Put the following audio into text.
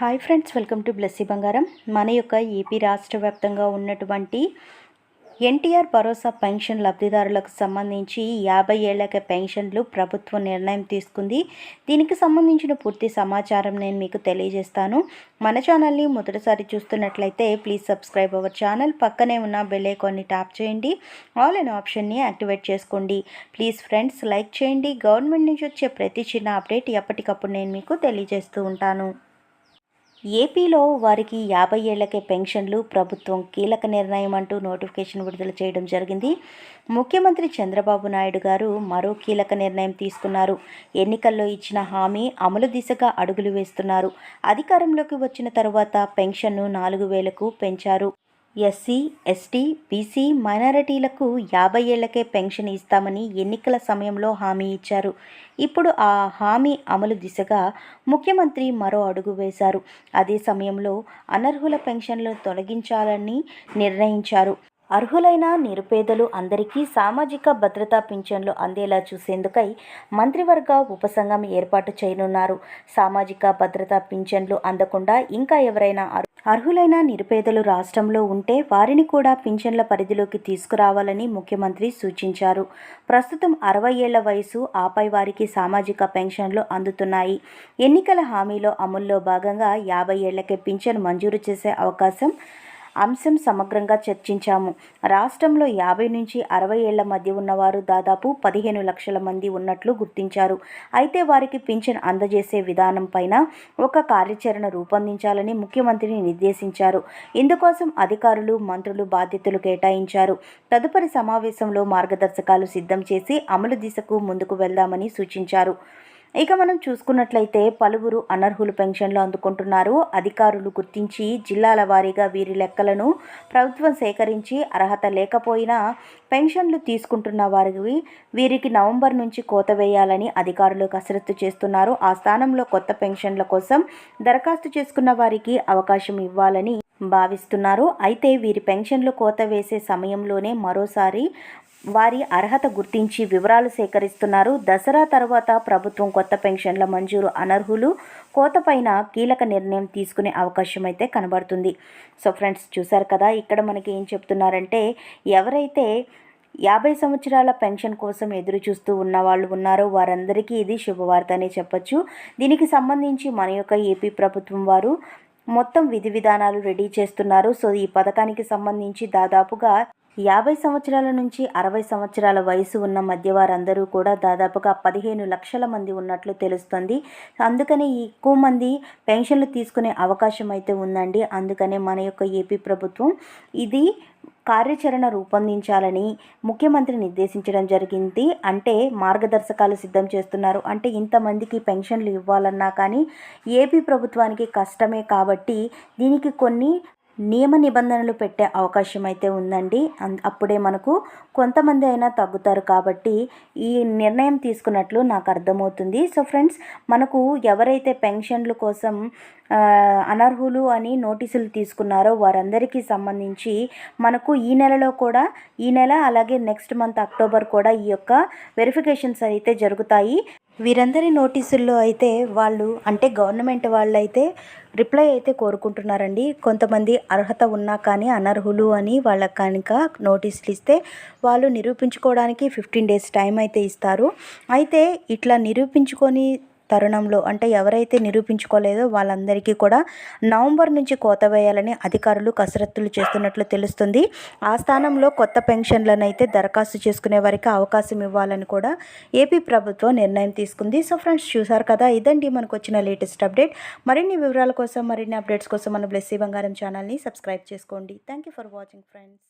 Hi friends welcome to Blessy Bangaram. మన యొక్క AP రాష్ట్ర వ్యాప్తంగా ఉన్నటువంటి ఎన్టీఆర్ భరోసా పెన్షన్ లబ్ధిదారులకు సంబంధించి యాభై ఏళ్ళకే పెన్షన్లు ప్రభుత్వం నిర్ణయం తీసుకుంది. దీనికి సంబంధించిన పూర్తి సమాచారం నేను మీకు తెలియజేస్తాను. మన ఛానల్ని మొదటిసారి చూస్తున్నట్లయితే ప్లీజ్ సబ్స్క్రైబ్ అవర్ ఛానల్. పక్కనే ఉన్న బెల్ ఐకాన్ని ట్యాప్ చేయండి. ఆల్ అనే ఆప్షన్ని యాక్టివేట్ చేసుకోండి. ప్లీజ్ ఫ్రెండ్స్ లైక్ చేయండి. గవర్నమెంట్ నుంచి వచ్చే ప్రతి చిన్న అప్డేట్ ఎప్పటికప్పుడు నేను మీకు తెలియజేస్తూ ఉంటాను. ఏపీలో వారికి యాభై ఏళ్ళకే పెన్షన్లు ప్రభుత్వం కీలక నిర్ణయం అంటూ నోటిఫికేషన్ విడుదల చేయడం జరిగింది. ముఖ్యమంత్రి చంద్రబాబు నాయుడు గారు మరో కీలక నిర్ణయం తీసుకున్నారు. ఎన్నికల్లో ఇచ్చిన హామీ అమలు దిశగా అడుగులు వేస్తున్నారు. అధికారంలోకి వచ్చిన తరువాత పెన్షన్ను నాలుగు వేలకు పెంచారు. ఎస్సీ ఎస్టీ బీసీ మైనారిటీలకు యాభై ఏళ్ళకే పెన్షన్ ఇస్తామని ఎన్నికల సమయంలో హామీ ఇచ్చారు. ఇప్పుడు ఆ హామీ అమలు దిశగా ముఖ్యమంత్రి మరో అడుగు వేశారు. అదే సమయంలో అనర్హుల పెన్షన్లు తొలగించాలని నిర్ణయించారు. అర్హులైన నిరుపేదలు అందరికీ సామాజిక భద్రతా పింఛన్లు అందేలా చూసేందుకై మంత్రివర్గ ఉపసంఘం ఏర్పాటు చేయనున్నారు. సామాజిక భద్రతా పింఛన్లు అందకుండా ఇంకా ఎవరైనా అర్హులైన నిరుపేదలు రాష్ట్రంలో ఉంటే వారిని కూడా పింఛన్ల పరిధిలోకి తీసుకురావాలని ముఖ్యమంత్రి సూచించారు. ప్రస్తుతం అరవై ఏళ్ళ వయసు ఆపై వారికి సామాజిక పెన్షన్లు అందుతున్నాయి. ఎన్నికల హామీలో అమల్లో భాగంగా యాభై ఏళ్ళకే పింఛన్ మంజూరు చేసే అవకాశం అంశం సమగ్రంగా చర్చించాము. రాష్ట్రంలో యాభై నుంచి అరవై ఏళ్ళ మధ్య ఉన్నవారు దాదాపు పదిహేను లక్షల మంది ఉన్నట్లు గుర్తించారు. అయితే వారికి పింఛన్ అందజేసే విధానం పైన ఒక కార్యాచరణ రూపొందించాలని ముఖ్యమంత్రిని నిర్దేశించారు. ఇందుకోసం అధికారులు మంత్రులు బాధ్యతలు కేటాయించారు. తదుపరి సమావేశంలో మార్గదర్శకాలు సిద్ధం చేసి అమలు దిశకు ముందుకు వెళ్దామని సూచించారు. ఇక మనం చూసుకున్నట్లయితే పలువురు అనర్హులు పెన్షన్లు అందుకుంటున్నారు. అధికారులు గుర్తించి జిల్లాల వారీగా వీరి లెక్కలను ప్రభుత్వం సేకరించి అర్హత లేకపోయినా పెన్షన్లు తీసుకుంటున్న వారికి వీరికి నవంబర్ నుంచి కోత వేయాలని అధికారులు కసరత్తు చేస్తున్నారు. ఆ స్థానంలో కొత్త పెన్షన్ల కోసం దరఖాస్తు చేసుకున్న వారికి అవకాశం ఇవ్వాలని భావిస్తున్నారు. అయితే వీరి పెన్షన్లు కోత వేసే సమయంలోనే మరోసారి వారి అర్హత గుర్తించి వివరాలు సేకరిస్తున్నారు. దసరా తర్వాత ప్రభుత్వం కొత్త పెన్షన్ల మంజూరు అనర్హులు కోతపైన కీలక నిర్ణయం తీసుకునే అవకాశం అయితే కనబడుతుంది. సో ఫ్రెండ్స్ చూశారు కదా ఇక్కడ మనకి ఏం చెప్తున్నారంటే ఎవరైతే యాభై సంవత్సరాల పెన్షన్ కోసం ఎదురు చూస్తూ ఉన్న వాళ్ళు ఉన్నారో వారందరికీ ఇది శుభవార్త అనే చెప్పచ్చు. దీనికి సంబంధించి మన యొక్క ఏపీ ప్రభుత్వం వారు మొత్తం విధి విధానాలు రెడీ చేస్తున్నారు. సో ఈ పథకానికి సంబంధించి దాదాపుగా యాభై సంవత్సరాల నుంచి అరవై సంవత్సరాల వయసు ఉన్న మధ్య వారందరూ కూడా దాదాపుగా పదిహేను లక్షల మంది ఉన్నట్లు తెలుస్తుంది. అందుకనే ఎక్కువ మంది పెన్షన్లు తీసుకునే అవకాశం అయితే ఉందండి. అందుకనే మన యొక్క ఏపీ ప్రభుత్వం ఇది కార్యాచరణ రూపొందించాలని ముఖ్యమంత్రి నిర్దేశించడం జరిగింది. అంటే మార్గదర్శకాలు సిద్ధం చేస్తున్నారు. అంటే ఇంతమందికి పెన్షన్లు ఇవ్వాలన్నా కానీ ఏపీ ప్రభుత్వానికి కష్టమే కాబట్టి దీనికి కొన్ని నియమ నిబంధనలు పెట్టే అవకాశం అయితే ఉందండి అప్పుడే మనకు కొంతమంది అయినా తగ్గుతారు కాబట్టి ఈ నిర్ణయం తీసుకున్నట్లు నాకు అర్థమవుతుంది. సో ఫ్రెండ్స్ మనకు ఎవరైతే పెన్షన్ల కోసం అనర్హులు అని నోటీసులు తీసుకున్నారో వారందరికీ సంబంధించి మనకు ఈ నెలలో కూడా ఈ నెల అలాగే నెక్స్ట్ మంత్ అక్టోబర్ కూడా ఈ యొక్క వెరిఫికేషన్స్ అయితే జరుగుతాయి. వీరందరి నోటీసుల్లో అయితే వాళ్ళు అంటే గవర్నమెంట్ వాళ్ళు అయితే రిప్లై అయితే కోరుకుంటున్నారండి. కొంతమంది అర్హత ఉన్నా కానీ అనర్హులు అని వాళ్ళకి కనుక నోటీసులు ఇస్తే వాళ్ళు నిరూపించుకోవడానికి ఫిఫ్టీన్ డేస్ టైం అయితే ఇస్తారు. అయితే ఇట్లా నిరూపించుకొని తరుణంలో అంటే ఎవరైతే నిరూపించుకోలేదో వాళ్ళందరికీ కూడా నవంబర్ నుంచి కోత వేయాలని అధికారులు కసరత్తులు చేస్తున్నట్లు తెలుస్తుంది. ఆ స్థానంలో కొత్త పెన్షన్లను అయితే దరఖాస్తు చేసుకునే వారికి అవకాశం ఇవ్వాలని కూడా ఏపీ ప్రభుత్వం నిర్ణయం తీసుకుంది. సో ఫ్రెండ్స్ చూసారు కదా? ఇదండి మనకు వచ్చిన లేటెస్ట్ అప్డేట్. మరిన్ని వివరాల కోసం మరిన్ని అప్డేట్స్ కోసం మన బ్లెస్సీ బంగారం ఛానల్ని సబ్స్క్రైబ్ చేసుకోండి. Thank you for watching friends.